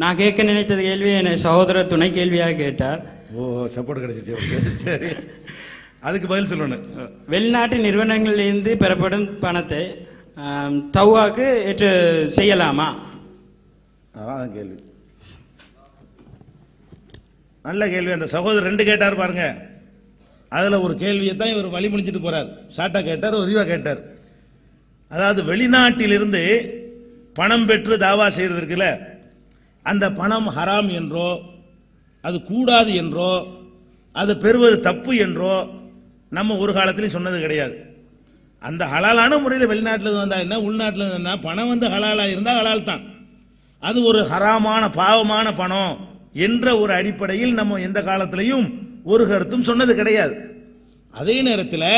நான் கேட்க நினைத்தது கேள்வியை என் சகோதரர் துணை கேள்வியாக கேட்டார். ஓ சப்போர்ட் கிடைச்சிச்சு சரி. அதுக்கு பதில் சொல்லணும். வெளிநாட்டு நிறுவனங்களிலிருந்து பெறப்படும் பணத்தை தௌவாக்கு ஏற்று செய்யலாமா? அதான் கேள்வி. நல்ல கேள்வி அந்த சகோதரர் ரெண்டு கேட்டார் பாருங்க. அதுல ஒரு கேள்வியை தான் இவர் வழி முடிச்சிட்டு போறார். ஷார்ட்டா கேட்டார் ஒரு கேட்டார். அதாவது வெளிநாட்டிலிருந்து பணம் பெற்று தாவா செய்யறதுக்குல அந்த பணம் ஹராம் என்றோ அது கூடாது என்றோ அது பெறுவது தப்பு என்றோ நம்ம ஒரு காலத்திலையும் சொன்னது கிடையாது. அந்த ஹலாலான முறையில் வெளிநாட்டில் வந்தால் வந்தா என்ன உள்நாட்டில் இருந்தால் பணம் வந்து ஹலாலாக இருந்தால் ஹலால் தான். அது ஒரு ஹராமான பாவமான பணம் என்ற ஒரு அடிப்படையில் நம்ம எந்த காலத்திலையும் ஒரு கருத்தும் சொன்னது கிடையாது. அதே நேரத்தில்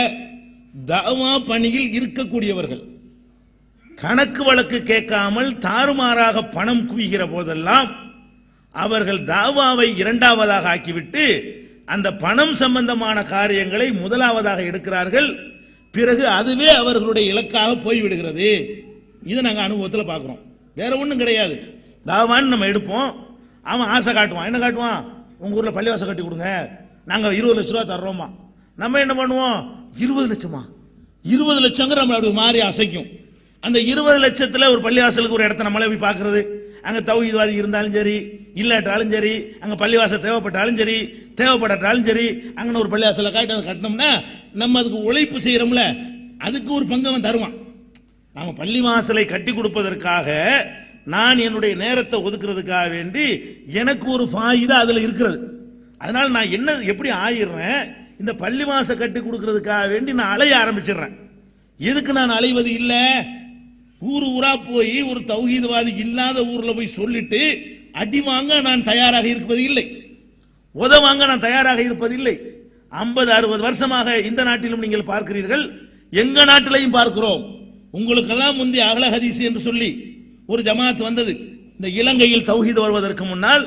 தாவா பணியில் இருக்கக்கூடியவர்கள் கணக்கு வழக்கு கேட்காமல் தாறுமாறாக பணம் குவிகிற போதெல்லாம் அவர்கள் தாவாவை இரண்டாவதாக ஆக்கிவிட்டு அந்த பணம் சம்பந்தமான காரியங்களை முதலாவதாக எடுக்கிறார்கள். பிறகு அதுவே அவர்களுடைய இலக்காக போய்விடுகிறது. இதை நாங்கள் அனுபவத்தில் பார்க்குறோம். வேற ஒன்றும் கிடையாது. தாவான்னு நம்ம எடுப்போம். அவன் ஆசை காட்டுவான். என்ன காட்டுவான்? உங்கள் ஊரில் பள்ளிவாசம் கட்டி கொடுங்க. நாங்கள் இருபது லட்ச ரூபா தர்றோமா? நம்ம என்ன பண்ணுவோம்? இருபது லட்சமா? இருபது லட்சங்கிற நம்ம அப்படி மாறி அசைக்கும். அந்த இருபது லட்சத்துல ஒரு பள்ளிவாசலுக்கு ஒரு இடத்த நம்மளே போய் பார்க்கறது. அங்க தௌஹீத்வாதி இருந்தாலும் சரி இல்லாட்டாலும் சரி அங்க பள்ளிவாசல் தேவைப்பட்டாலும் சரி தேவைப்படாட்டாலும் சரி அங்கே ஒரு பள்ளிவாசலை காட்டி அதை கட்டினோம்னா நம்ம அதுக்கு உழைப்பு செய்யறோம்ல அதுக்கு ஒரு பங்கு அவன் தருவான். நாம பள்ளிவாசலை கட்டி கொடுப்பதற்காக நான் என்னுடைய நேரத்தை ஒதுக்குறதுக்காக வேண்டி எனக்கு ஒரு ஃபாயிதா அதுல இருக்கிறது. அதனால நான் என்ன எப்படி ஆயிடுறேன்? இந்த பள்ளிவாசல் கட்டி கொடுக்கறதுக்காக வேண்டி நான் அலைய ஆரம்பிச்சிடுறேன். எதுக்கு நான் அலைவது இல்லை? ஊர் ஊரா போய் ஒரு தௌஹீதவாதி இல்லாத ஊர்ல போய் சொல்லிட்டு அடி வாங்க நான் தயாராக இருப்பது இல்லை உதவாங்க நான் தயாராக இருப்பதில்லை. ஐம்பது அறுபது வருஷமாக இந்த நாட்டிலும் நீங்கள் பார்க்கிறீர்கள். எங்க நாட்டிலையும் பார்க்கிறோம். உங்களுக்கெல்லாம் முந்தைய அகல ஹதீஸ் என்று சொல்லி ஒரு ஜமாத் வந்தது. இந்த இலங்கையில் தௌஹீது வருவதற்கு முன்னால்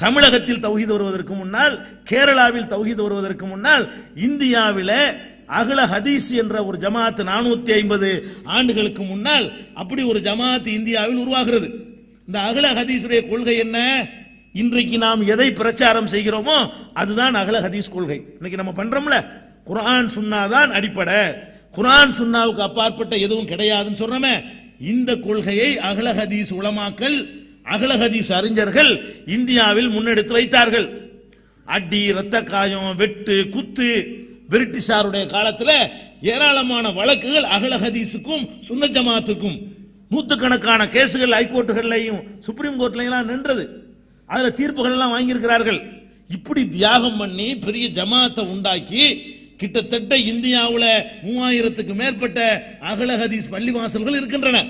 தமிழகத்தில் தௌஹீது வருவதற்கு முன்னால் கேரளாவில் தௌஹீது வருவதற்கு முன்னால் இந்தியாவில அகல ஹதீஸ் என்ற ஒரு ஜமாத் நானூத்தி ஐம்பது ஆண்டுகளுக்கு முன்னால் அப்படி ஒரு ஜமாத் இந்தியாவில் உருவாகிறது. இந்த அகல ஹதீஸுடைய கொள்கை என்ன? இன்றைக்கு நாம் எதை பிரச்சாரம் செய்கிறோமோ அதுதான் அகல ஹதீஸ் கொள்கை. இன்னைக்கு நம்ம பண்றோம்ல? குரான் சுன்னாதான் அடிப்படை. குரான் சுன்னாவுக்கு அப்பாற்பட்ட எதுவும் கிடையாதுன்னு சொல்றோமே இந்த கொள்கையை அகல ஹதீஸ் உலமாக்கல் அகல ஹதீஸ் அறிஞர்கள் இந்தியாவில் முன்னெடுத்து வைத்தார்கள். அடி ரத்த காயம் வெட்டு குத்து பிரிட்டிஷாருடைய காலத்தில் ஏராளமான வழக்குகள் அகல ஹதீஸுக்கும் சுன்ன ஜமாத்துக்கும் நூற்றுக்கணக்கான கேசுகள் ஹைகோர்ட்டுகள்லையும் சுப்ரீம் கோர்ட்லையும் நின்றது. அதில் தீர்ப்புகள் எல்லாம் வாங்கியிருக்கிறார்கள். இப்படி தியாகம் பண்ணி பெரிய ஜமாத்தை உண்டாக்கி கிட்டத்தட்ட இந்தியாவில் மூவாயிரத்துக்கு மேற்பட்ட அகல ஹதீஸ் பள்ளிவாசல்கள் இருக்கின்றன.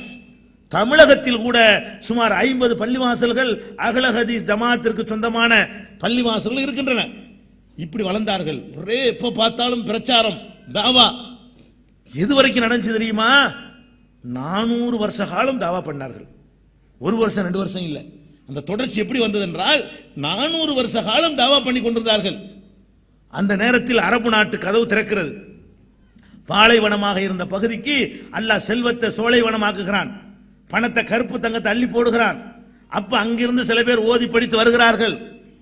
தமிழகத்தில் கூட சுமார் ஐம்பது பள்ளிவாசல்கள் அகல ஹதீஸ் ஜமாத்திற்கு சொந்தமான பள்ளிவாசல்கள் இருக்கின்றன. இப்படி வளர்ந்தார்கள். ஒரே எப்ப பார்த்தாலும் பிரச்சாரம். தாவா எது வரைக்கும் நடந்துச்சு தெரியுமா? நானூறு வருஷ காலம் தாவா பண்ணார்கள். ஒரு வருஷம் ரெண்டு வருஷம் இல்லை. அந்த தொடர்ச்சி எப்படி வந்தது என்றால் நானூறு வருஷ காலம் தாவா பண்ணி கொண்டிருந்தார்கள். அந்த நேரத்தில் அரபு நாட்டு கதவு திறக்கிறது. பாலைவனமாக இருந்த பகுதிக்கு அல்லாஹ் செல்வத்தை சோலைவனமாக்குகிறான். பணத்தை கருப்பு தங்கத்தை அள்ளி போடுகிறான். அப்ப அங்கிருந்து சில பேர் ஓதி படித்து வருகிறார்கள்.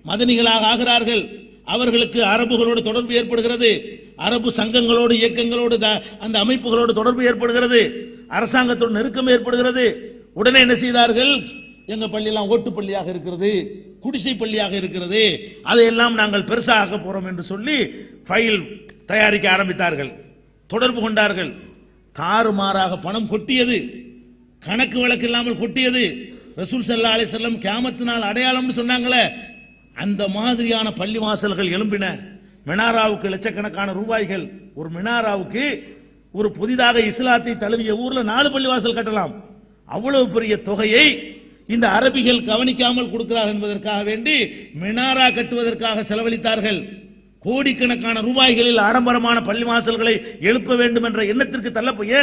மதனிகளாக ஆகிறார்கள். அவர்களுக்கு அரபுகளோடு தொடர்பு ஏற்படுகிறது. அரபு சங்கங்களோடு இயக்கங்களோடு த- அந்த அமைப்புகளோடு தொடர்பு ஏற்படுகிறது. அரசாங்கத்தோடு நெருக்கம் ஏற்படுகிறது. உடனே என்ன செய்தார்கள்? எங்க பள்ளியெல்லாம் ஓட்டு பள்ளியாக இருக்கிறது குடிசை பள்ளியாக இருக்கிறது. அதையெல்லாம் நாங்கள் பெருசாக போறோம் என்று சொல்லி ஃபைல் தயாரிக்க ஆரம்பித்தார்கள். தொடர்பு கொண்டார்கள். தாறுமாறாக பணம் கொட்டியது. கணக்கு வழக்கு இல்லாமல் கொட்டியது. ரசூல் சல்லா அலி செல்லம் கேமத்தினால் அடையாளம்னு சொன்னாங்களே. அந்த மாதிரியான பள்ளி வாசல்கள் எழும்பின மினாராவுக்கு லட்சக்கணக்கான ரூபாய்கள். ஒரு மினாராவுக்கு ஒரு புதிதாக இஸ்லாத்தை தழுவிய ஊர்ல நாலு பள்ளிவாசல் கட்டலாம். அவ்வளவு பெரிய தொகையை இந்த அரபிகள் கவனிக்காமல் கொடுக்கிறார் என்பதற்காக வேண்டி மினாரா கட்டுவதற்காக செலவழித்தார்கள். கோடிக்கணக்கான ரூபாய்களில் ஆடம்பரமான பள்ளிவாசல்களை எழுப்ப வேண்டும் என்ற எண்ணத்திற்கு தள்ளப்போய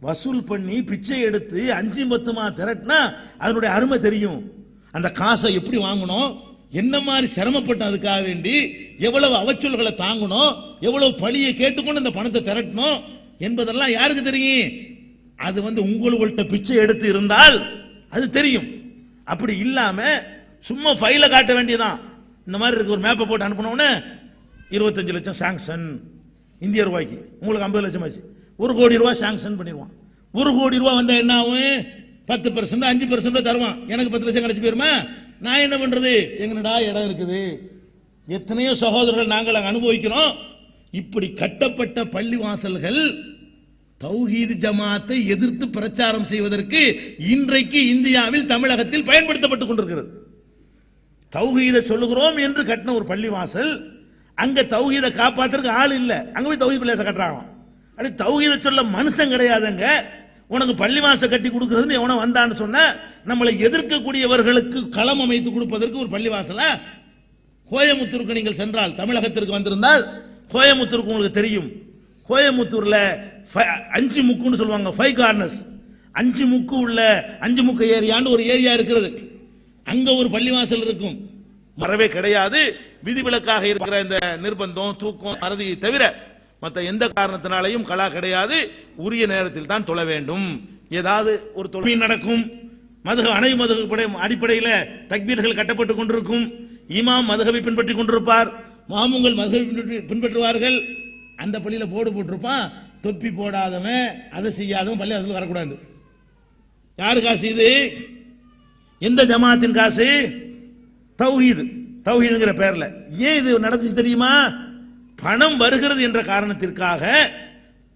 வசூல் பண்ணி பிச்சை எடுத்து அஞ்சு பத்துமா திரட்டினா அதனுடைய அருமை தெரியும். அந்த காசை எப்படி வாங்கணும்? என்ன மாதிரி சிரமப்பட்டோம் அதுக்காக வேண்டி? எவ்வளவு அவச்சொல்களை தாங்கணும்? எவ்வளவு பழியை கேட்டுக்கொண்டு இந்த பணத்தை திரட்டணும்? என்பதெல்லாம் யாருக்கு தெரியும்? அது வந்து உங்கள்கிட்ட பிச்சை எடுத்து இருந்தால் அது தெரியும். அப்படி இல்லாம சும்மா ஃபைல காட்ட வேண்டியதான் இந்த மாதிரி இருக்கு ஒரு மேப்பை போட்டு அனுப்பினோன்னு இருபத்தஞ்சு லட்சம் சாங்ஷன் இந்திய ரூபாய்க்கு. உங்களுக்கு ஐம்பது லட்சம் ஆச்சு. ஒரு கோடி ரூபாய் சாங்ஷன் பண்ணிடுவான். ஒரு கோடி ரூபாய் வந்தா என்ன ஆகும்? பத்து பர்சன்ட் அஞ்சு பர்சன்ட் தருவான். எனக்கு பத்து லட்சம் கிடைச்சி போயிருமா? நான் என்ன பண்றது? எங்கடா இடம் இருக்குது. எத்தனையோ சகோதரர்கள் நாங்கள் அனுபவிக்கிறோம். இப்படி கட்டப்பட்ட பள்ளி வாசல்கள் தௌஹீத் ஜமாத்தை எதிர்த்து பிரச்சாரம் செய்வதற்கு இன்றைக்கு இந்தியாவில் தமிழகத்தில் பயன்படுத்தப்பட்டுக் கொண்டிருக்கிறது. தௌஹீத சொல்லுகிறோம் என்று கட்டின ஒரு பள்ளி வாசல். அங்க தௌஹீத காப்பாத்துறதுக்கு ஆள் இல்லை. அங்க போய் தௌஹீத் பிளேச கட்டுறாங்க அப்படி தௌஹீத சொல்ல மனுஷன் கிடையாதுங்க. உனக்கு பள்ளி வாசல் கட்டி கொடுக்கறதுன்னு எவனோ வந்தான்னு சொன்ன நம்மளை எதிர்க்கக்கூடியவர்களுக்கு களம் அமைத்து கொடுப்பதற்கு ஒரு பள்ளிவாசலா? கோயமுத்தூருக்கு நீங்கள் சென்றால் தமிழகத்திற்கு வந்திருந்தால் கோயமுத்தூருக்கு உங்களுக்கு தெரியும். கோயமுத்தூர்ல அஞ்சு முக்குன்னு சொல்லுவாங்க ஃபைவ் கார்னர்ஸ். அஞ்சு முக்கு உள்ள அஞ்சு முக்கு ஏரியான்னு ஒரு ஏரியா இருக்கிறது. அங்க ஒரு பள்ளிவாசல் இருக்கும். மறவே கிடையாது. விதிவிலக்காக இருக்கிற இந்த நிர்பந்தம் தூக்கம் மறதி தவிர மற்ற எந்த காரணத்தினாலையும் கலா கிடையாது. உரிய நேரத்தில் தான் தொழ வேண்டும். ஏதாவது ஒரு தொழில் நடக்கும். மதுக அணை மதுக அடிப்படையில் தக்பீர்கள் கட்டப்பட்டுக் கொண்டிருக்கும். இமாம் மதுகவை பின்பற்றி கொண்டிருப்பார். மாமுங்கள் மதுகவை பின்பற்றுவார்கள். அந்த பள்ளியில் போர்டு போட்டிருப்பான் தொப்பி போடாதவன் அதை செய்யாதவன் பள்ளி அரசு வரக்கூடாது. யாரு காசு இது எந்த ஜமாத்தின் காசு? தௌஹீது. தௌஹீதுங்கிற பேரில். ஏன் இது நடந்துச்சு தெரியுமா? பணம் வருகிறது என்ற காரணத்திற்காக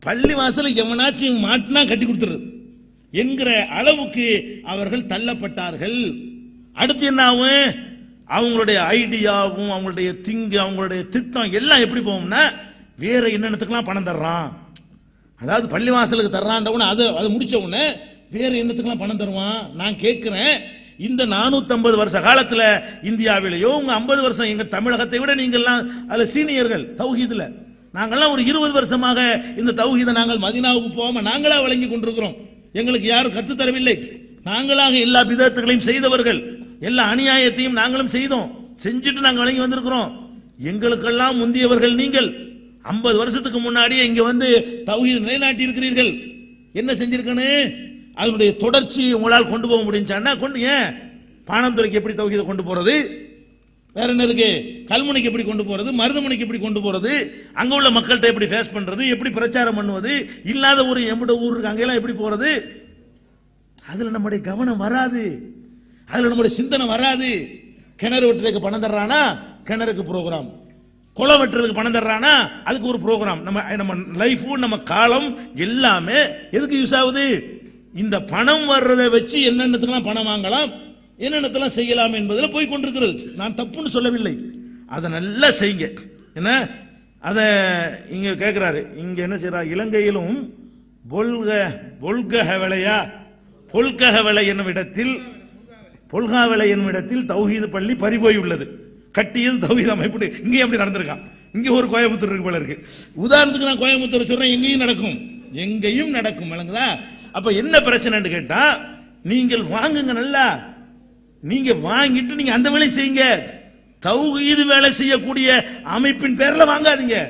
பள்ளி வாசல் எவனாச்சும் மாட்டினா கட்டி கொடுத்துருது என்கிற அளவுக்கு அவர்கள் தள்ளப்பட்டார்கள். அடுத்து என்ன ஆகும் அவங்களுடைய ஐடியாவும் அவங்களுடைய திங்கு அவங்களுடைய திட்டம் எல்லாம் எப்படி போகும்னா வேற என்னென்னத்துக்கெல்லாம் பணம் தர்றான். அதாவது பள்ளிவாசலுக்கு தர்றான்றவன அதை அதை முடிச்ச உடனே வேற என்னத்துக்கெல்லாம் பணம் தருவான்? நான் கேட்கிறேன். இந்த 450 வருஷ காலத்தில் இந்தியாவிலேயோ உங்க 50 வருஷம் எங்க தமிழகத்தை விட நீங்கள்லாம் அதுல சீனியர்கள் தௌஹீதில். நாங்கெல்லாம் ஒரு இருபது வருஷமாக இந்த தௌஹீதை நாங்கள் மதினாவுக்கு போகாம நாங்களா வழங்கி கொண்டிருக்கிறோம். எங்களுக்கு யாரும் கற்றுத்தரவில்லை. நாங்களாக எல்லா விதத்துகளையும் செய்தவர்கள். எல்லா அநியாயத்தையும் நாங்களும் செய்தோம். செஞ்சுட்டு நாங்கள் வழங்கி வந்திருக்கிறோம். எங்களுக்கெல்லாம் முந்தியவர்கள் நீங்கள். 50 வருஷத்துக்கு முன்னாடியே இங்க வந்து தௌஹீத் நிலைநாட்டி இருக்கிறீர்கள் என்ன செஞ்சிருக்கனே? அதனுடைய தொடர்ச்சி உங்களால் கொண்டு போக முடிஞ்சான்னா கொண்டு ஏன்? பாணந்துறைக்கு எப்படி தௌஹீதை கொண்டு போறது? வேற என்ன இருக்கு? கல்முனைக்கு எப்படி கொண்டு போறது? மருதமுனைக்கு எப்படி கொண்டு போறது? அங்க உள்ள மக்கள்கிட்ட எப்படி ஃபேஸ் பண்றது? எப்படி பிரச்சாரம் பண்ணுவது? இல்லாத ஒரு எம்பட ஊர் இருக்கு அங்கெல்லாம் எப்படி போறது? அதுல நம்முடைய கவனம் வராது. அதுல நம்முடைய சிந்தனை வராது. கிணறு வெட்டுறதுக்கு பணம் தர்றானா? கிணறுக்கு ப்ரோக்ராம் குளம் வெட்டுறதுக்கு பணம் தர்றானா? அதுக்கு ஒரு ப்ரோக்ராம் நம்ம நம்ம லைஃபும் நம்ம காலம் எல்லாமே எதுக்கு யூஸ் ஆகுது? இந்த பணம் வர்றதை வச்சு என்னென்னத்துக்கெல்லாம் பணம் வாங்கலாம்? என்னென்னத்தெல்லாம் செய்யலாம் என்பதில் போய் கொண்டிருக்கிறது. நான் தப்புன்னு சொல்லவில்லை. அதை நல்லா செய்யுங்க. என்ன? அதை இங்கே கேட்குறாரு இங்கே என்ன செய்கிறார் இலங்கையிலும் பொல்க பொல்கஹ விளையா பொல்கஹ விளை என்னும் இடத்தில் பொல்கா விளை என்னும் இடத்தில் தௌஹீது பள்ளி பறிபோய் உள்ளது கட்டியது தௌஹீது அமைப்பு இங்கேயும் அப்படி நடந்திருக்கான். இங்கே ஒரு கோயம்புத்தூர் இருக்கு போல இருக்கு. உதாரணத்துக்கு நான் கோயம்புத்தூர் சொல்றேன் எங்கேயும் நடக்கும். எங்கேயும் நடக்கும் விளங்குதா? அப்போ என்ன பிரச்சனைன்னு கேட்டால் நீங்கள் வாங்குங்க நல்லா. நீங்க வாங்கிட்டு நீங்க அந்த வேலை செய்யுங்க. தௌஹீது வேலை செய்யக்கூடிய அமைப்பின் பேர்ல வாங்காதீங்க.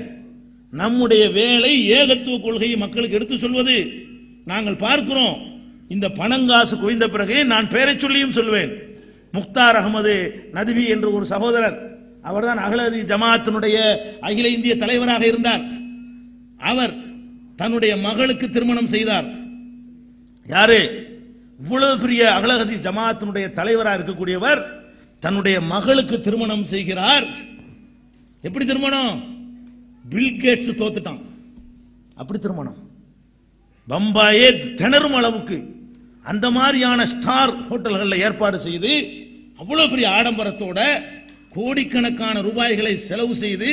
நம்முடைய வேலை ஏகத்துவ கொள்கையை மக்களுக்கு எடுத்து சொல்வது. நாங்கள் பார்க்கிறோம். இந்த பணங்காசு குவிந்த பிறகு நான் பெயரை சொல்லியும் சொல்வேன். முக்தார் அகமது நதுவி என்று ஒரு சகோதரர் அவர்தான் அகலதி ஜமாத்தினுடைய அகில இந்திய தலைவராக இருந்தார். அவர் தன்னுடைய மகளுக்கு திருமணம் செய்தார். யாரு? இவ்வளவு பெரிய அகலகதி ஜமாத்தினுடைய தலைவராக இருக்கக்கூடியவர் தன்னுடைய மகளுக்கு திருமணம் செய்கிறார். எப்படி திருமணம்? பில் கேட்ஸ் தோத்துட்டான். அப்படி திருமணம். பம்பாயே திணறும் அளவுக்கு அந்த மாதிரியான ஸ்டார் ஹோட்டல்களில் ஏற்பாடு செய்து அவ்வளவு பெரிய ஆடம்பரத்தோட கோடிக்கணக்கான ரூபாய்களை செலவு செய்து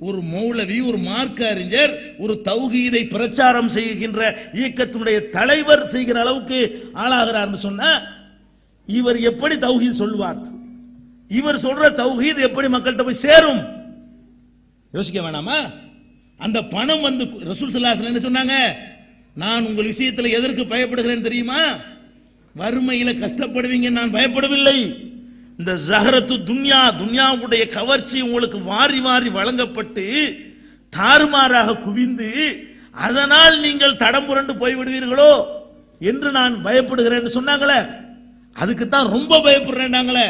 ஒரு மௌலவி ஒரு மார்க்க அறிஞர் ஒரு தௌஹீதை பிரச்சாரம் செய்கின்ற இயக்கத்தினுடைய தலைவர் செய்கிற அளவுக்கு ஆளாகிறார்னு சொன்னா இவர் எப்படி தௌஹீத் சொல்லுவார்? இவர் சொல்ற தௌஹீத் எப்படி மக்கள்கிட்ட போய் சேரும்? யோசிக்க வேணாமா? அந்த பணம் வந்து ரசூல் சல்லாசன் என்ன சொன்னாங்க? நான் உங்கள் விஷயத்தில் எதற்கு பயப்படுகிறேன் தெரியுமா? வறுமையில் கஷ்டப்படுவீங்க நான் பயப்படவில்லை. இந்த ஜஹரத்து துன்யா துன்யாவுடைய கவர்ச்சி உங்களுக்கு வாரி வாரி வழங்கப்பட்டு தாறுமாறாக குவிந்து அதனால் நீங்கள் தடம் புரண்டு போய்விடுவீர்களோ என்று நான் பயப்படுகிறேன் சொன்னாங்களே. அதுக்கு தான் ரொம்ப பயப்படுறேன்னாங்களே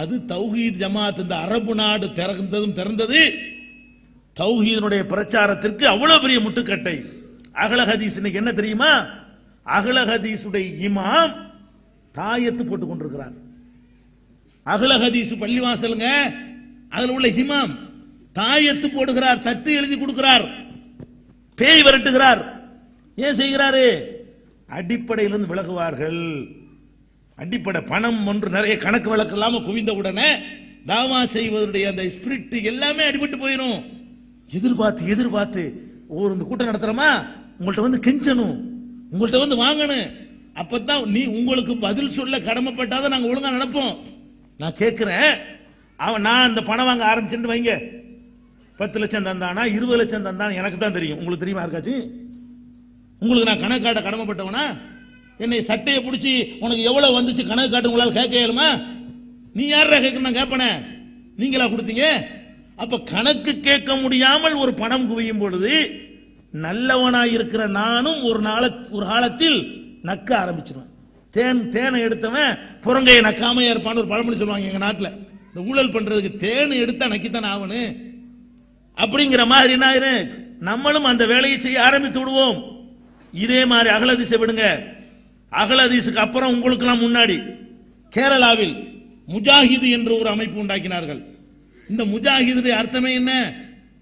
அது தௌஹீத் ஜமாத் இந்த அரபு நாடு திறந்ததும் திறந்தது. தௌஹீதனுடைய பிரச்சாரத்திற்கு அவ்வளவு பெரிய முட்டுக்கட்டை. அகல ஹதீஸ் இன்னைக்கு என்ன தெரியுமா? அகல ஹதீஸுடைய இமாம் தாயத்து போட்டுக் கொண்டிருக்கிறார். அகல ஹதீஸ் பள்ளிவாசலுங்க. அதில் உள்ள ஹிமாம் தாயத்து போடுகிறார் தட்டு எழுதி கொடுக்கிறார் பேய் விரட்டுகிறார். ஏன் செய்கிறாரு? அடிப்படையிலிருந்து விலகுவார்கள். அடிப்படை பணம் ஒன்று நிறைய கணக்கு வழக்கு இல்லாமல் குவிந்த உடனே தாவா செய்வதனுடைய அந்த ஸ்பிரிட் எல்லாமே அடிபட்டு போயிடும் எதிர்பார்த்து எதிர்பார்த்து ஒரு இந்த கூட்டம் நடத்துறோமா? உங்கள்கிட்ட வந்து கெஞ்சணும். உங்கள்கிட்ட வந்து வாங்கணும். அப்பதான் நீ உங்களுக்கு பதில் சொல்ல கடமைப்பட்டாதான் நாங்கள் ஒழுங்கா நடப்போம். நான் கேட்கிறேன். அவன் நான் இந்த பணம் வாங்க ஆரம்பிச்சுட்டு வைங்க. பத்து லட்சம் தந்தானா இருபது லட்சம் தந்தானா எனக்கு தான் தெரியும். உங்களுக்கு தெரியுமா இருக்காச்சு உங்களுக்கு நான் கணக்கு காட்ட கடமைப்பட்டவனா? என்னை சட்டையை பிடிச்சி உனக்கு எவ்வளவு வந்துச்சு கணக்கு காட்டு உங்களால் கேட்க இயலுமா? நீ யாரா கேட்க நான் கேட்பனே? நீங்களா கொடுத்தீங்க? அப்ப கணக்கு கேட்க முடியாமல் ஒரு பணம் குவியும் பொழுது நல்லவனாய் இருக்கிற நானும் ஒரு நாள ஒரு காலத்தில் நக்க ஆரம்பிச்சிருவேன். தேன் தேனை எடுத்தவன் புறங்கையை நக்காமையா இருப்பான்னு ஒரு பழமொழி சொல்லுவாங்க எங்க நாட்டில். இந்த ஊழல் பண்றதுக்கு தேன் எடுத்தா நக்கித்தான் ஆகணும் அப்படிங்கிற மாதிரி என்ன ஆயிரும்? நம்மளும் அந்த வேலையை செய்ய ஆரம்பித்து விடுவோம். இதே மாதிரி அகலதிசை விடுங்க. அகலதிசுக்கு அப்புறம் உங்களுக்கெல்லாம் முன்னாடி கேரளாவில் முஜாஹிது என்று ஒரு அமைப்பு உண்டாக்கினார்கள். இந்த முஜாஹிது அர்த்தமே என்ன?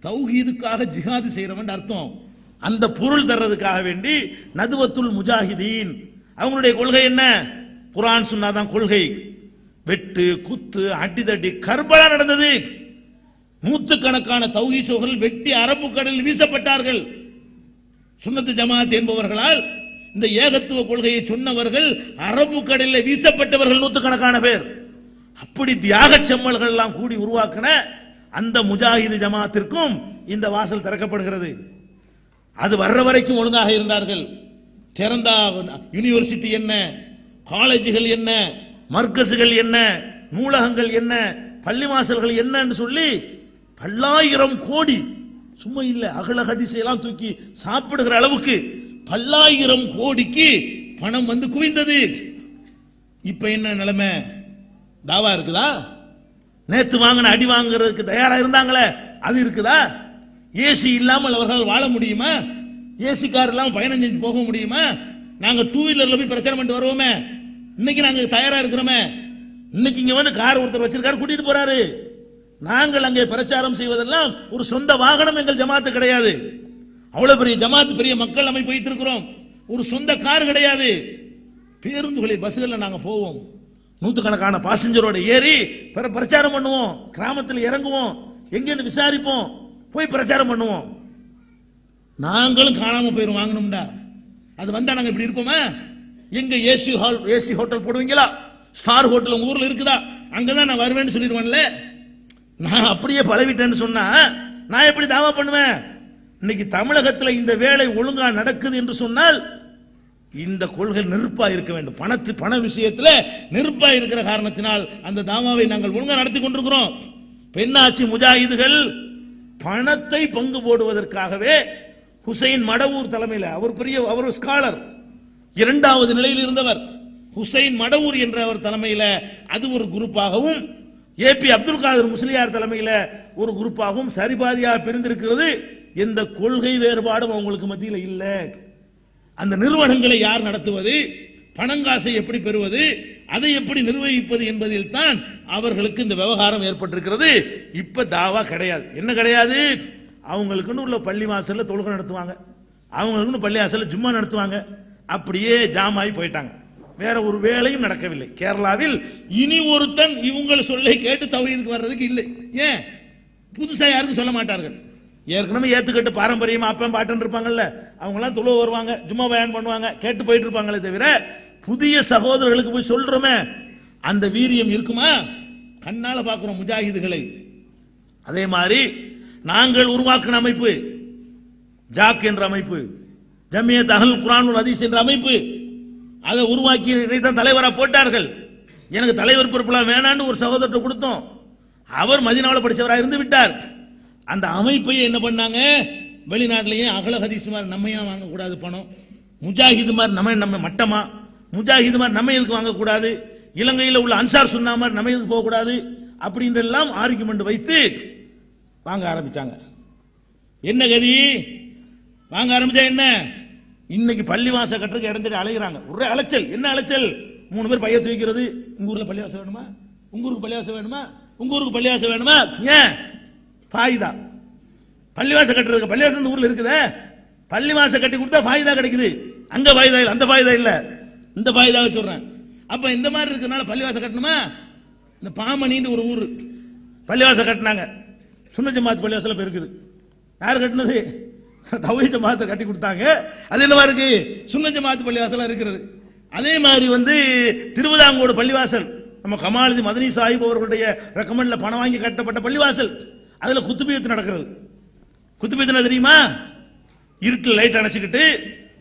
தௌஹீதுக்காக ஜிஹாது செய்யறவன் அர்த்தம். அந்த பொருள் தர்றதுக்காக வேண்டி நதுவத்துல் முஜாஹிதீன் அவங்களுடைய கொள்கை என்ன? குரான் சொன்னாதான் கொள்கை. வெட்டு குத்து அடிதடி கர்பலா நடந்தது. நூற்றுக்கணக்கான தௌஹீசோர்கள் வெட்டி அரபு கடலில் வீசப்பட்டார்கள். சுன்னத்து ஜமாத் என்பவர்களால் இந்த ஏகத்துவ கொள்கையை சொன்னவர்கள் அரபு கடலில் வீசப்பட்டவர்கள் நூற்றுக்கணக்கான பேர். அப்படி தியாக செம்மல்கள் எல்லாம் கூடி உருவாக்கின அந்த முஜாஹிது ஜமாத்திற்கும் இந்த வாசல் திறக்கப்படுகிறது. அது வர்ற வரைக்கும் ஒழுங்காக இருந்தார்கள். திறந்தா யூனிவர்சிட்டி என்ன? காலேஜுகள் என்ன? மர்க்கசுகள் என்ன? நூலகங்கள் என்ன? பள்ளி வாசல்கள் என்னன்னு சொல்லி பல்லாயிரம் கோடி சும்மா இல்லை அகல ஹதீஸையெல்லாம் தூக்கி சாப்பிடுகிற அளவுக்கு பல்லாயிரம் கோடிக்கு பணம் வந்து குவிந்தது. இப்ப என்ன நிலைமை? தாவா இருக்குதா? நேத்து வாங்கின அடி வாங்குறதுக்கு தயாரா இருந்தாங்களே அது இருக்குதா? ஏசி இல்லாமல் அவர்கள் வாழ முடியுமா? ஏசி கார் இல்லாம பயணம் செஞ்சு போக முடியுமா? நாங்க டூ வீலர்ல போய் பிரச்சாரம் பண்ணிட்டு வருவோமே. இன்னைக்கு நாங்க தயாரா இருக்கிறோமே. இன்னைக்கு இங்க வந்து கார் ஒருத்தர் வச்சிருக்காரு கூட்டிட்டு போறாரு. நாங்கள் அங்கே பிரச்சாரம் செய்வதெல்லாம் ஒரு சொந்த வாகனம் எங்கள் ஜமாத்து கிடையாது. அவ்வளவு பெரிய ஜமாத்து பெரிய மக்கள் அமைப்பு வைத்திருக்கிறோம் ஒரு சொந்த கார் கிடையாது. பேருந்துகளில் பஸ்களில் நாங்கள் போவோம். நூற்றுக்கணக்கான பாசஞ்சரோட ஏறி பிற பிரச்சாரம் பண்ணுவோம். கிராமத்தில் இறங்குவோம். எங்கேன்னு விசாரிப்போம். போய் பிரச்சாரம் பண்ணுவோம். நாங்களும் காணாம போயிரும் வாங்கணும்டா. அது வந்தா நாங்க இப்படி இருப்போமா? எங்க ஏசி ஹால் ஏசி ஹோட்டல் போடுவீங்களா? ஸ்டார் ஹோட்டல் உங்க ஊர்ல இருக்குதா? அங்கதான் நான் வருவேன்னு சொல்லிடுவேன்ல. நான் அப்படியே பழவிட்டேன்னு சொன்னா நான் எப்படி தாவா பண்ணுவேன்? இன்னைக்கு தமிழகத்தில் இந்த வேலை ஒழுங்கா நடக்குது என்று சொன்னால் இந்த கொள்கை நெருப்பா இருக்க வேண்டும். பணத்து பண விஷயத்துல நெருப்பா இருக்கிற காரணத்தினால் அந்த தாமாவை நாங்கள் ஒழுங்கா நடத்தி கொண்டிருக்கிறோம். பெண்ணாட்சி முஜாஹிதுகள் பணத்தை பங்கு போடுவதற்காகவே ஹுசைன் மடவூர் தலைமையில் அவர் பெரிய அவர் ஸ்காலர் இரண்டாவது நிலையில் இருந்தவர் ஹுசைன் மடவூர் என்ற அவர் தலைமையில் அது ஒரு குரூப்பாகவும் ஏபி அப்துல் காதர் முஸ்லியார் தலைமையில் ஒரு குரூப்பாகவும் சரிபாதியாக பிரிந்திருக்கிறது. எந்த கொள்கை வேறுபாடும் அவங்களுக்கு மத்தியில் இல்லை. அந்த நிறுவனங்களை யார் நடத்துவது பணங்காசை எப்படி பெறுவது அதை எப்படி நிர்வகிப்பது என்பதில் தான் அவர்களுக்கு இந்த விவகாரம் ஏற்பட்டிருக்கிறது. இப்ப தாவா கிடையாது. என்ன கிடையாது? அவங்களுக்குன்னு உள்ள பள்ளி வாசலில் தொழுகை நடத்துவாங்க. அவங்களுக்குன்னு பள்ளி வாசலில் ஜும்மா நடத்துவாங்க. அப்படியே ஜாம் ஆகி போயிட்டாங்க. வேற ஒரு வேலையும் நடக்கவில்லை. கேரளாவில் இனி ஒருத்தன் இவங்களை சொல்லை கேட்டு தவறுக்கு வர்றதுக்கு இல்லை. ஏன்? புதுசா யாருக்கும் சொல்ல மாட்டார்கள். ஏற்கனவே ஏத்துக்கிட்டு பாரம்பரியமா அப்பன் பாட்டன் இருப்பாங்கல்ல. அவங்கெல்லாம் துளவு வருவாங்க ஜும்மா பயன் பண்ணுவாங்க கேட்டு போயிட்டு இருப்பாங்களே தவிர புதிய சகோதரர்களுக்கு போய் சொல்றோமே அந்த வீரியம் இருக்குமா? கண்ணால பாக்குறோம் முஜாஹிதுகளை. அதே மாதிரி நாங்கள் உருவாக்கின அமைப்பு. ஜாக் என்ற அமைப்பு. ஜமியத் அகல் குரான் ஹதீஸ் என்ற அமைப்பு. அதை உருவாக்கி தான் தலைவராக போட்டார்கள். எனக்கு தலைவர் பொறுப்பெல்லாம் வேணான்னு ஒரு சகோதரத்தை கொடுத்தோம். அவர் மதினாவில் படித்தவராக இருந்து விட்டார். அந்த அமைப்பையே என்ன பண்ணாங்க? வெளிநாட்டிலேயே அகல ஹதீஸ் மாதிரி நம்ம ஏன் வாங்கக்கூடாது பணம். முஜாஹிது மாதிரி நம்ம நம்ம மட்டமா. முஜாஹிது மாதிரி நம்ம எதுக்கு வாங்கக்கூடாது? இலங்கையில் உள்ள அன்சார் சுன்னா மாதிரி நம்ம எதுக்கு போகக்கூடாது? அப்படின்றெல்லாம் ஆர்குமெண்ட் வைத்து வாங்க ஆரம்பிச்சாங்க. என்ன கதி? வாங்க ஆரம்பிச்சா என்ன? இன்னைக்கு பள்ளிவாசல் கட்டுறதுக்கு இடந்துட்டு அலைகிறாங்க ஒரே அலைச்சல். என்ன அலைச்சல்? மூணு பேர் பைய தூக்கிறது உங்க ஊர்ல பள்ளிவாசல் வேணுமா? உங்க ஊருக்கு பள்ளிவாசல் வேணுமா? உங்க ஊருக்கு பள்ளிவாசல் வேணுமா? ஏன் ஃபாயிதா பள்ளிவாசல் கட்டுறதுக்கு பள்ளிவாசல் இந்த ஊர்ல இருக்குதே. பள்ளிவாசல் கட்டி கொடுத்தா ஃபாயிதா கிடைக்குது. அங்க ஃபாயிதா இல்லை அந்த ஃபாயிதா இல்லை. இந்த ஃபாயிதா சொல்றேன். அப்ப இந்த மாதிரி இருக்கிறதுனால பள்ளிவாசல் கட்டணுமா? இந்த பாமணின்னு ஒரு ஊர். பள்ளிவாசல் கட்டினாங்க. சுன்ன ஜமாத் பள்ளிவாசல் இப்ப இருக்குது. யார் கட்டினது? தௌஹீ ஜமாத்தை கட்டி கொடுத்தாங்க. அது என்னவா இருக்கு? சுன்ன ஜமாத் பள்ளிவாசலாக இருக்கிறது. அதே மாதிரி வந்து திருவிதாங்கோடு பள்ளிவாசல். நம்ம கமாலுதி மதனி சாஹிப் அவர்களுடைய ரெக்கமெண்ட்ல பணம் வாங்கி கட்டப்பட்ட பள்ளிவாசல். அதுல குத்துபியத்து நடக்கிறது. குத்துபியத்து தெரியுமா? இருட்டில் லைட் அணைச்சிக்கிட்டு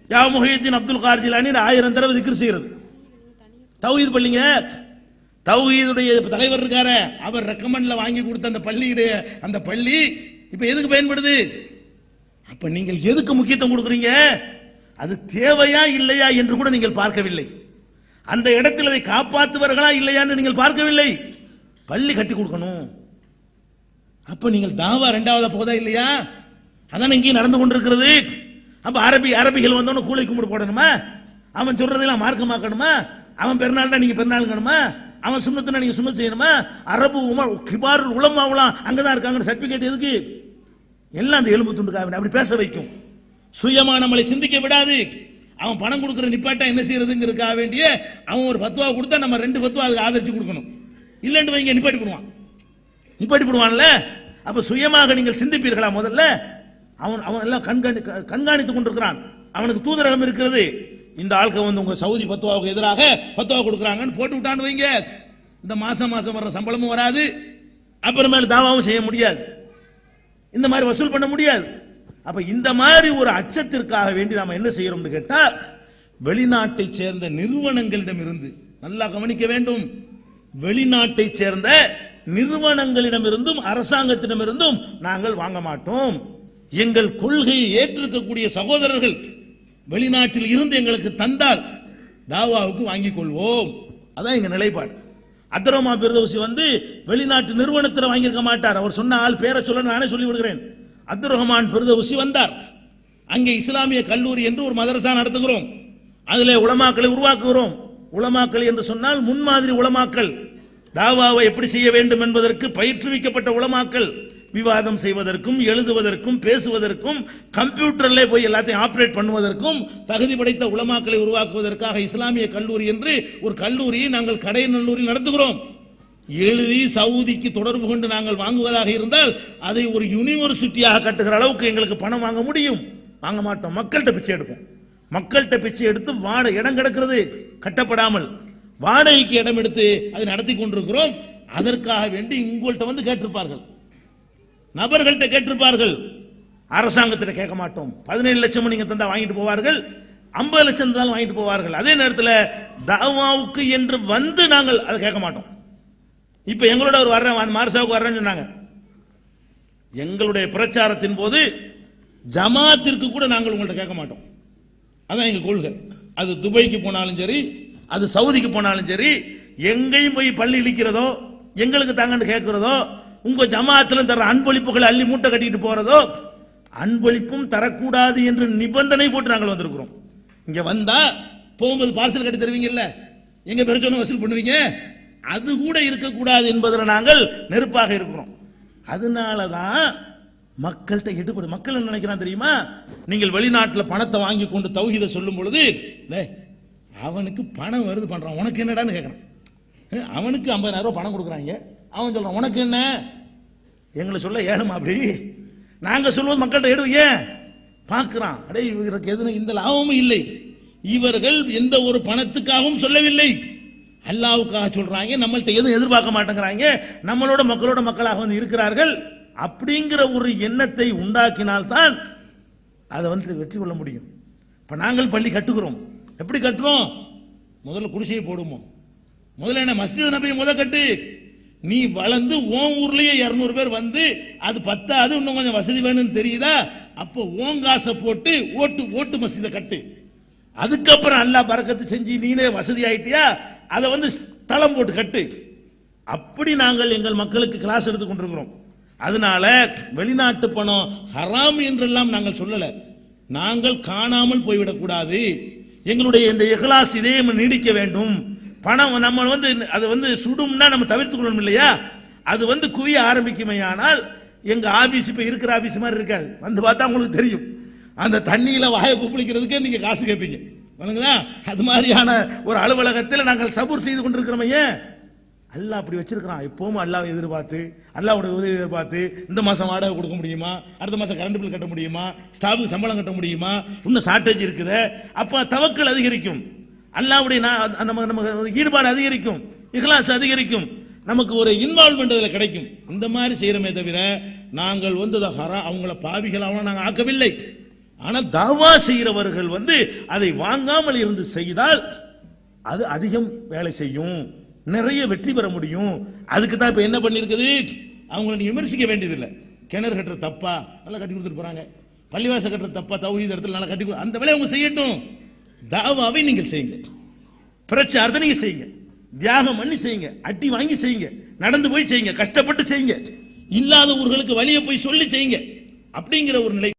யா முஹீத்தின் அப்துல் கார்ஜிலானி ஆயிரம் தடவை திக்ர் செய்யறது தௌஹீத் பள்ளிங்க தௌஹீதுடைய தலைவர் இருக்காரு அவர் ரெக்கமெண்ட்ல வாங்கி கொடுத்த அந்த பள்ளியுடைய அந்த பள்ளி இப்ப எதுக்கு பயன்படுது? அப்ப நீங்கள் எதுக்கு முக்கியத்துவம் கொடுக்குறீங்க? அது தேவையா இல்லையா என்று கூட நீங்கள் பார்க்கவில்லை. அந்த இடத்தில் அதை காப்பாற்றுவார்களா இல்லையா என்று நீங்கள் பார்க்கவில்லை. பள்ளி கட்டி கொடுக்கணும். அப்ப நீங்கள் தாவா ரெண்டாவதா போதா இல்லையா? அதான் இங்கேயும் நடந்து கொண்டிருக்கிறது. அப்ப அரபி அரபிகள் வந்தவன கூலை கும்பிடு போடணுமா? அவன் சொல்றதெல்லாம் மார்க்கமாக்கணுமா? அவன் பெருநாள்னா நீங்க பெருநாளுங்கணுமா? அவன் சுண்ணத்துனா நீங்க சுண்ணத் செய்யணுமா? அரபு உமா கிபார் அங்கே அங்கதான் இருக்காங்க சர்டிபிகேட் எதுக்கு? எல்லாம் அந்த எலும்பு துண்டுக்காக அப்படி பேச வைக்கும். சுயமா நம்மளை சிந்திக்க விடாது. அவன் பணம் கொடுக்குற நிப்பாட்டா என்ன செய்யறதுங்கிறதுக்காக வேண்டிய அவன் ஒரு பத்துவா கொடுத்தா நம்ம ரெண்டு பத்துவா அதுக்கு ஆதரிச்சு கொடுக்கணும். இல்லைன்னு வைங்க நிப்பாட்டி போடுவான். நிப்பாட்டி போடுவான்ல? அப்ப சுயமாக நீங்கள் சிந்திப்பீர்களா முதல்ல? அவன் அவன் எல்லாம் கண்காணி கண்காணித்துக் கொண்டிருக்கிறான். அவனுக்கு தூதரகம் இருக்கிறது. இந்த ஆட்கள் வந்து உங்க சவுதி பத்துவாவுக்கு எதிராக பத்துவா கொடுக்குறாங்கன்னு போட்டு விட்டான்னு வைங்க. இந்த மாசம் மாசம் வர்ற சம்பளமும் வராது. அப்புறமேல தாவாவும் செய்ய முடியாது. இந்த மாதிரி வசூல் பண்ண முடியாது. அப்ப இந்த மாதிரி ஒரு அச்சத்திற்காக வேண்டி நாம என்ன செய்யறோம்னு கேட்டா வெளிநாட்டை சேர்ந்த நிறுவனங்களிடம் இருந்து நல்லா கவனிக்க வேண்டும். வெளிநாட்டை சேர்ந்த நிறுவனங்களிடமிருந்தும் அரசாங்கத்திடமிருந்தும் நாங்கள் வாங்க மாட்டோம். எங்கள் கொள்கையை ஏற்றிருக்கக்கூடிய சகோதரர்கள் வெளிநாட்டில் இருந்து எங்களுக்கு தந்தால் தாவாவுக்கு வாங்கிக் கொள்வோம். அதான் எங்க நிலைப்பாடு. அத்தரமா பிரதோசி வந்து வெளிநாட்டு நிறுவனத்தில் வாங்கியிருக்க மாட்டார். அவர் சொன்ன ஆள் பேரை சொல்ல நானே சொல்லி விடுகிறேன் அப்துல் ரஹ்மான் பிரதோசி வந்தார். அங்கே இஸ்லாமிய கல்லூரி என்று ஒரு மதரசா நடத்துகிறோம். அதில் உலமாக்களை உருவாக்குகிறோம். உலமாக்கள் என்று சொன்னால் முன்மாதிரி உலமாக்கள். தாவாவை எப்படி செய்ய வேண்டும் என்பதற்கு பயிற்றுவிக்கப்பட்ட உலமாக்கள். விவாதம் செய்வதற்கும் எழுதுவதற்கும் பேசுவதற்கும் கம்ப்யூட்டர்ல போய் எல்லாத்தையும் ஆப்ரேட் பண்ணுவதற்கும் தகுதி படைத்த உலமாக்களை உருவாக்குவதற்காக இஸ்லாமிய கல்லூரி என்று ஒரு கல்லூரியை நாங்கள் கடை நல்லூரில் நடத்துகிறோம். எழுதி சவுதிக்கு தொடர்பு கொண்டு நாங்கள் வாங்குவதாக இருந்தால் அதை ஒரு யூனிவர்சிட்டியாக கட்டுகிற அளவுக்கு எங்களுக்கு பணம் வாங்க முடியும். வாங்க மாட்டோம். மக்கள்கிட்ட பிச்சை எடுப்போம். மக்கள்கிட்ட பிச்சை எடுத்து வாட இடம் கிடக்கிறது. கட்டப்படாமல் வாடகைக்கு இடம் எடுத்து அதை நடத்தி கொண்டிருக்கிறோம். அதற்காக வேண்டி உங்கள்கிட்ட வந்து கேட்டிருப்பார்கள். நபர்கள்ட்ட கேட்டிருப்பார்கள். அரசாங்கத்திட்ட கேட்க மாட்டோம். பதினேழு லட்சம் நீங்க தந்தா வாங்கிட்டு போவார்கள். ஐம்பது லட்சம் தான் வாங்கிட்டு போவார்கள். அதே நேரத்தில் தாவாவுக்கு என்று வந்து நாங்கள் அதை கேட்க மாட்டோம். இப்போ எங்களோட ஒரு வர்றேன் மார்சாவுக்கு வர்றேன்னு சொன்னாங்க. எங்களுடைய பிரச்சாரத்தின் போது ஜமாத்திற்கு கூட நாங்கள் உங்கள்ட்ட கேட்க மாட்டோம். அதான் எங்கள் கொள்கை. அது துபாய்க்கு போனாலும் சரி அது சவுதிக்கு போனாலும் சரி எங்கேயும் போய் பள்ளி இழிக்கிறதோ எங்களுக்கு தாங்கன்னு கேட்கிறதோ உங்க ஜமாத்துல தர அன்பளிப்புகளை அள்ளி மூட்டை கட்டிட்டு போறதோ அன்பளிப்பும் தரக்கூடாது என்று நிபந்தனை போட்டு நாங்கள் வந்திருக்கிறோம். இங்க வந்தா போகும்போது பார்சல் கட்டி தருவீங்கல்ல? எங்க பெருச்சோன்னு வசூல் பண்ணுவீங்க? அது கூட இருக்கக்கூடாது என்பதில் நாங்கள் நெருப்பாக இருக்கிறோம். அதனால தான் மக்கள்கிட்ட எடுபடு மக்கள் என்ன நினைக்கிறான் தெரியுமா? நீங்கள் வெளிநாட்டில் பணத்தை வாங்கி கொண்டு தௌஹீதை சொல்லும் பொழுது அவனுக்கு பணம் வருது பண்றான். உனக்கு என்னடான்னு கேட்கறான் அவனுக்கு 50000 ரூபாய் பணம் கொடுக்குறாங்க. அவன் சொல்றான் உனக்கு என்ன? எங்களை சொல்ல ஏழுமா அப்படி? நாங்க சொல்வது மக்கள்கிட்ட எடு ஏன்? பார்க்கிறான். அடே இவருக்கு எதுவும் இந்த லாபமும் இல்லை. இவர்கள் எந்த ஒரு பணத்துக்காகவும் சொல்லவில்லை. அல்லாவுக்காக சொல்றாங்க நம்மள்ட்ட எதுவும் எதிர்பார்க்க மாட்டேங்கிறாங்க. நம்மளோட மக்களோட மக்களாக வந்து இருக்கிறார்கள். அப்படிங்கிற ஒரு எண்ணத்தை உண்டாக்கினால்தான் அதை வந்து வெற்றி கொள்ள முடியும். இப்போ நாங்கள் பள்ளி கட்டுகிறோம். எப்படி கட்டுறோம்? முதல்ல குடிசையை போடுவோம். முதல்ல என்ன மஸ்ஜித் நபி முதல் கட்டு. நீ வளர்ந்து உன் ஊர்லயே இருநூறு பேர் வந்து அது பத்தாது இன்னும் கொஞ்சம் வசதி வேணும்னு தெரியுதா? அப்போ உன் காசை போட்டு ஓட்டு ஓட்டு மசித கட்டு. அதுக்கப்புறம் நல்லா பறக்கத்து செஞ்சு நீனே வசதி ஆயிட்டியா? அதை வந்து தளம் போட்டு கட்டு. அப்படி நாங்கள் எங்கள் மக்களுக்கு கிளாஸ் எடுத்து கொண்டிருக்கிறோம். அதனால வெளிநாட்டு பணம் ஹராம் என்றெல்லாம் நாங்கள் சொல்லல. நாங்கள் காணாமல் போய்விடக்கூடாது. எங்களுடைய இந்த இஹ்லாஸ் இதயம் நீடிக்க வேண்டும். பணம் நம்ம வந்து அது வந்து சுடும்னா நம்ம தவிர்த்து கொள்ளணும் இல்லையா? அது வந்து குவிய ஆரம்பிக்குமையானால் எங்க ஆபீஸ் இப்ப இருக்கிற ஆபீஸ் மாதிரி இருக்காது. வந்து பார்த்தா உங்களுக்கு தெரியும். அந்த தண்ணியில வாயை குப்பிளிக்கிறதுக்கே நீங்க காசு கேட்பீங்க வணங்குதா? அது மாதிரியான ஒரு அலுவலகத்தில் நாங்கள் சபூர் செய்து கொண்டிருக்கிறோம் ஏன்? அல்லாஹ் அப்படி வச்சிருக்கிறான். எப்பவும் அல்லாஹ் எதிர்பார்த்து அல்லாஹ்வுடைய உதவி எதிர்பார்த்து இந்த மாசம் வாடகை கொடுக்க முடியுமா? அடுத்த மாசம் கரண்ட் பில் கட்ட முடியுமா? ஸ்டாஃபுக்கு சம்பளம் கட்ட முடியுமா? இன்னும் ஷார்ட்டேஜ் இருக்குது. அப்ப தவக்கள் அதிகரிக்கும். அல்லாவுடைய நம்ம நமக்கு ஈடுபாடு அதிகரிக்கும் இஹ்லாஸ் அதிகரிக்கும் நமக்கு ஒரு இன்வால்வ்மெண்ட் அதில் கிடைக்கும். இந்த மாதிரி செய்கிறோமே தவிர நாங்கள் வந்து ஹரா அவங்கள பாவிகளாகவும் நாங்கள் ஆக்கவில்லை. ஆனால் தாவா செய்கிறவர்கள் வந்து அதை வாங்காமல் இருந்து செய்தால் அது அதிகம் வேலை செய்யும். நிறைய வெற்றி பெற முடியும். அதுக்கு தான் இப்போ என்ன பண்ணியிருக்குது அவங்கள நீ விமர்சிக்க வேண்டியதில்லை. கிணறு கட்டுற தப்பா? நல்லா கட்டி கொடுத்துட்டு போகிறாங்க பள்ளிவாசல் கட்டுற தப்பா? தௌஹீத் இடத்துல நல்லா கட்டி கொடு- அந்த வேலையை அவங்க செய்யட்டும். தாவாவை நீங்கள் செய்யுங்க. பிரச்சாரத்தை நீங்க செய்யுங்க. தியாகம் பண்ணி செய்யுங்க. அட்டி வாங்கி செய்யுங்க. நடந்து போய் செய்யுங்க. கஷ்டப்பட்டு செய்யுங்க. இல்லாத ஊர்களுக்கு வழியை போய் சொல்லி செய்யுங்க. அப்படிங்கிற ஒரு நிலை